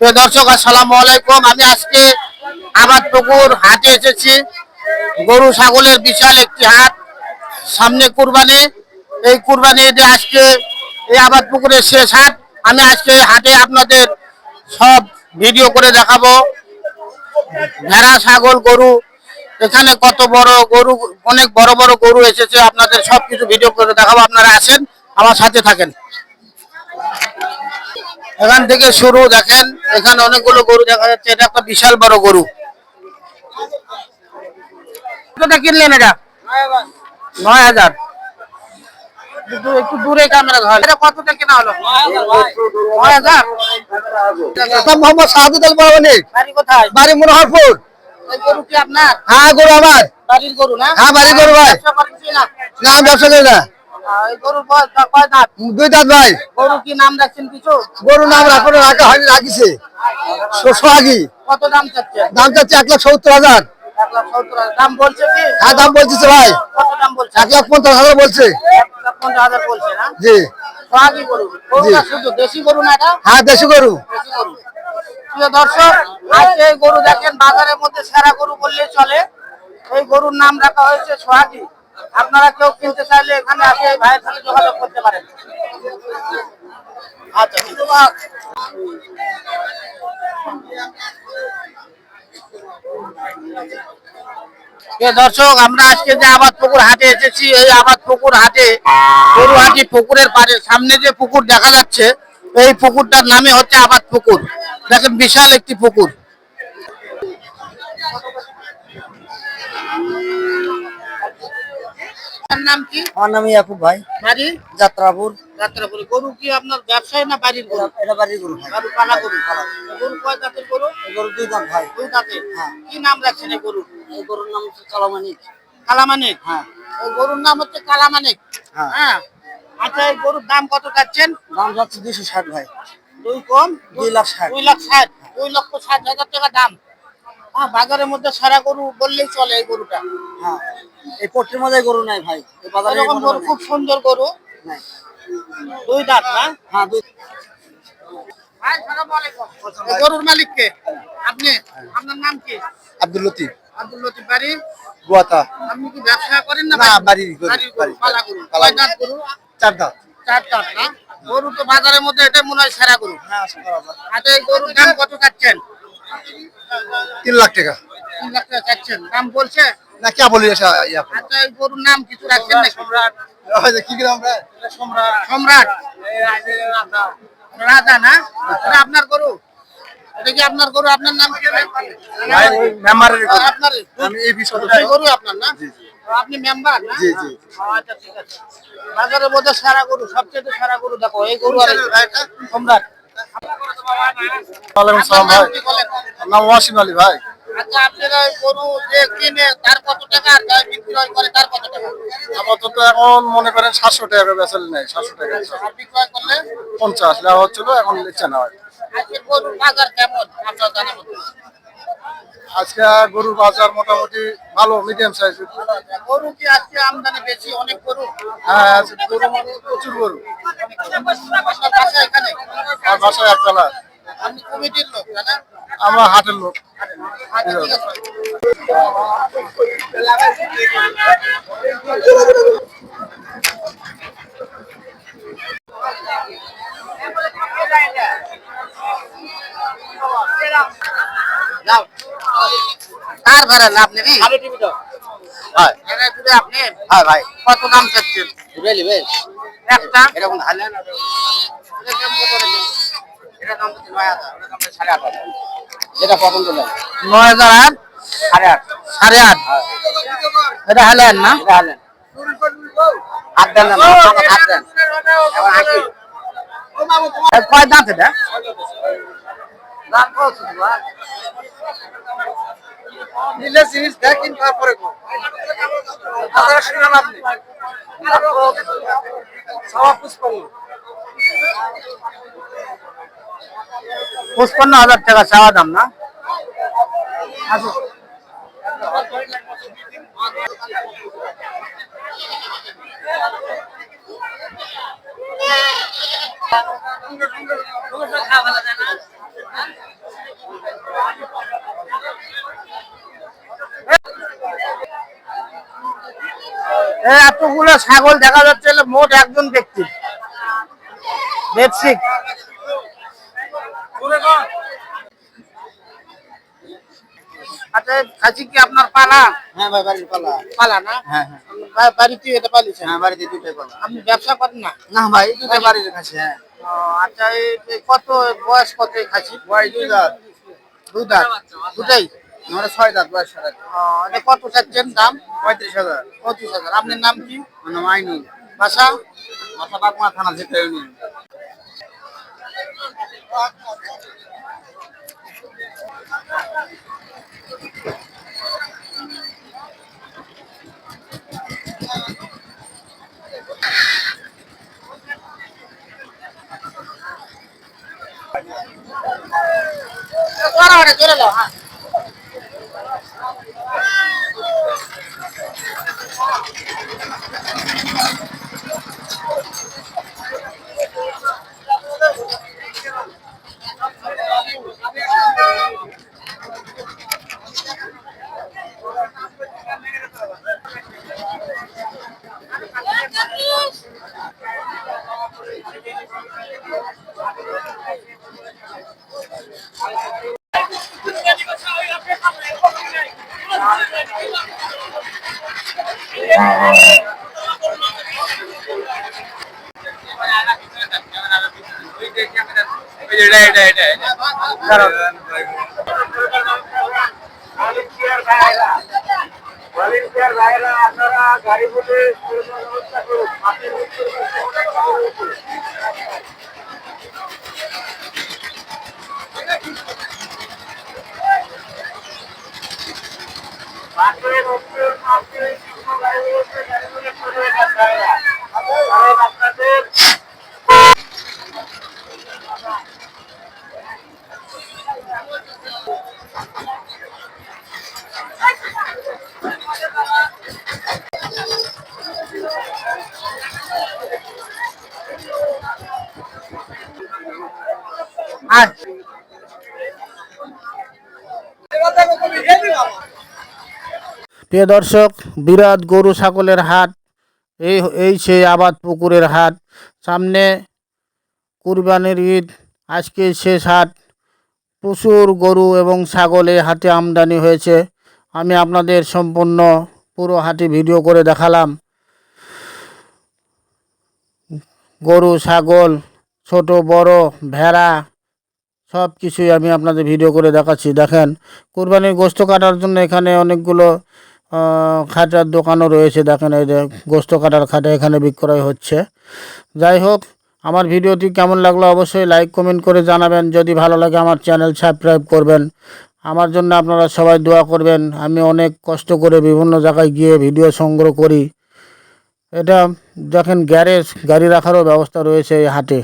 দর্শক, আসসালামু আলাইকুম। আমি আজকে আবাদ পুকুর হাটে এসেছি। গরু ছাগলের বিশাল একটি হাট। সামনে কুরবানি। এই কুরবানি ঈদে আজকে এই আবাদ পুকুরের শেষ হাট, আমি আজকে হাটে আপনাদের সব ভিডিও করে দেখাবো। ভেড়া, ছাগল, গরু, এখানে কত বড় গরু, অনেক বড় বড় গরু এসেছে। আপনাদের সব কিছু ভিডিও করে দেখাবো। আপনারা আসেন, আমার সাথে থাকেন। এখান থেকে শুরু দেখেন এখানে অনেকগুলো গরু দেখা যাচ্ছে। এটা একটা বিশাল বড় গরু। কতটা কিনলেন এটা? নয় হাজার। একটু দূরে ক্যামেরা ধর। এটা কতটা কেনা হলো? নয় হাজার। মোহাম্মদ শাহাদুল বাড়ি কোথায়? বাড়ি মনোহরপুর গরু কি আপনার? হ্যাঁ গরু আমার। বাড়ির গরু না? হ্যাঁ বাড়ি গরু ভাই? না ব্যবসা করি না। দুই দাঁত ভাই। গরু কি নাম রাখছেন কিছু? গরু নাম রাখা হয়নি রাখিছে। সোহাগি কত দাম চাচ্ছেন দাম চাচ্ছে এক লাখ সত্তর হাজার। দাম বলছে কি? হ্যাঁ দাম বলতেছে ভাই। কত দাম বলছে? এক লাখ পঞ্চাশ হাজার বলছে। পঞ্চাশ হাজার বলছে না? জি। সোহাগী গরু। শুধু দেশি গরু না এটা? হ্যাঁ দেশি গরু। দেশি গরু। প্রিয় দর্শক আজকে এই গরু দেখেন বাজারের মধ্যে সেরা গরু বললেই চলে। এই গরুর নাম রাখা হয়েছে সোহাগী। আপনারা কেউ কিনতে চাইলে এখানে আসে, ভাইয়ের সাথে যোগাযোগ করতে পারেন। আচ্ছা দর্শক, আমরা আজকে যে আবাদ পুকুর হাটে এসেছি, এই আবাদ পুকুর হাটে গরু হাটি পুকুরের পাড়ে সামনে যে পুকুর দেখা যাচ্ছে, এই পুকুরটার নামে হচ্ছে আবাদ পুকুর। দেখেন, বিশাল একটি পুকুর। তার নাম কি? আমার নাম ইয়াকুব ভাই। বাড়ি? যাত্রাপুর। যাত্রাপুরে। গরু কি আপনার ব্যবসায় না বাড়ির গরু? এটা বাড়ির গরু গরু পালা গরু। গরু কয় জাতের গরু? গরু দুই দাম ভাই। দুই জাতের। হ্যাঁ। কি নাম রাখছেন এই গরু? এই গরুর নাম হচ্ছে কালামানিক। কালামানিক? হ্যাঁ। এই গরুর নাম হচ্ছে কালামানিক? হ্যাঁ। হ্যাঁ। আচ্ছা এই গরুর দাম কত চাচ্ছেন? দাম যাচ্ছে দুইশো ষাট ভাই। দুই কম? দুই লাখ ষাট। দুই লাখ ষাট। দুই লক্ষ ষাট হাজার টাকা দাম। হ্যাঁ বাজারের মধ্যে সারা গরু বললেই চলে এই গরুটা। হ্যাঁ। এই পট্টির মধ্যে গরু নাই ভাই। এই বাজারে এরকম গরু খুব সুন্দর গরু। নাই। দুই দাঁত না? হ্যাঁ দুই ভাই সালাম আলাইকুম। গরুর মালিক কে? আপনি? আপনার নাম কি? আব্দুল লতিফ। আব্দুল লতিফ বাড়ি? গোয়াতা। আপনি কি ব্যবসা করেন না না, বাড়ি- বাড়ির পালা গরু পালা দাঁত গরু। চার দাঁত। চার দাঁত না? গরু তো বাজারের মধ্যে এটা মনে হয় সেরা গরু। হ্যাঁ আচ্ছা এই গরুর দাম কত চাচ্ছেন? তিন লাখ টাকা। তিন লাখ টাকা চাচ্ছেন। দাম বলছে? না কে বলি এসা ইয়া আচ্ছা এই গরুর নাম কিছু রাখছেন না সম্রাট। কি গ্রাম রে? সম্রাট। সম্রাট। রাজা না? এটা আপনার গরু? এটা কি আপনার গরু? আপনার নাম কি আপনার আমি এই বিষয় গরু আপনার না? আপনি মেম্বার না? জি, জি। আচ্ছা ঠিক আছে। বাজারের মধ্যে সারা গরু সবচেয়ে সারা গরু দেখো এই গরু আর এই- সম্রাট। ওয়ালাইকুম সালাম ভাই? নাম ওয়াসিম আলী ভাই। আচ্ছা আপনারা গরু যে কিনে তার কত টাকা আর বিক্রয় করে তার কত টাকা? আপাতত এখন মনে করেন সাতশো টাকা বেচাল নেই সাতশো টাকা বিক্রয় করলে? পঞ্চাশ নেওয়া হচ্ছিল এখন নিচ্ছে না। হয় আজকে গরুর বাজার কেমন? আপনার জানা আজকে গরুর বাজার মোটামুটি ভালো মিডিয়াম সাইজ গরু কি আজকে আমদানি বেশি অনেক গরু? হ্যাঁ গরু মানে প্রচুর গরু। এখানে? আর বাসায় একতলা। তাই আমরা হাটের লোক আচ্ছা ঠিক আছে যাও। কার এরা যদি আপনি হ্যাঁ ভাই কত দাম চাচ্ছেন একটা এরকম ঢালে এটা দাম সাড়ে আট হাজার। যেটা পছন্দ নেই নয় হাজার আর সাড়ে আট। সাড়ে আট। এটা হালেন না? এটা হালেন। হাত দেন না হাত দেন। এখন হাঁকি এ কয় দাঁত এটা? নিলে জিনিস দেখেন তারপরে আপনারা আপনি সবা পুষ্পান্ন পঁচপান্ন হাজার টাকা চাওয়া দাম না? এতগুলো ছাগল দেখা যাচ্ছে মোট একজন ব্যক্তি। বেডশিট। আচ্ছা খাসি কি আপনার পালা? হ্যাঁ ভাই বাড়ির পালা। পালা না? হ্যাঁ হ্যাঁ। বাড়িতে এটা পালিছেন হ্যাঁ বাড়িতে দুটাই পালা। আপনি ব্যবসা করেন না? না ভাই দুটাই বাড়ির কাছে হ্যাঁ। আচ্ছা এই কত বয়স কত খাসি ভাই দুই দাঁত। দুই দাঁত? দুটাই? আমার ছয় দাঁত বয়স এটা কত চাচ্ছেন দাম? পঁয়ত্রিশ হাজার। পঁচিশ হাজার। আপনার নাম কি? আমার নাম আইনুল। বাসা? মাথা বাগমা থানা যেতে பரவாயில்ல சொல்லலாம் ইউনিয়ন চলে যাও হ্যাঁ প্রিয় দর্শক, বিরাট গরু ছাগলের হাট, এই এই সেই আবাদ পুকুরের হাট। সামনে কুরবানির ঈদ আজকে শেষ হাট। প্রচুর গরু এবং ছাগল হাটে আমদানি হয়েছে। আমি আপনাদের সম্পূর্ণ পুরো হাটে ভিডিও করে দেখালাম। গরু, ছাগল, ছোট, বড়, ভেড়া সব কিছুই আমি আপনাদের ভিডিও করে দেখাচ্ছি। দেখেন, কুরবানির গোস্ত কাটার জন্য এখানে অনেকগুলো খাটার দোকানও রয়েছে। দেখেন, এই যে গোস্ত কাটার খাটা এখানে বিক্রয় হচ্ছে। যাই হোক, আমার ভিডিওটি কেমন লাগল অবশ্যই লাইক কমেন্ট করে জানাবেন। যদি ভালো লাগে আমার চ্যানেল সাবস্ক্রাইব করবেন। আমার জন্য আপনারা সবাই দোয়া করবেন। আমি অনেক কষ্ট করে বিভিন্ন জায়গায় গিয়ে ভিডিও সংগ্রহ করি। এটা দেখেন গ্যারেজ, গাড়ি রাখারও ব্যবস্থা রয়েছে এই হাটে।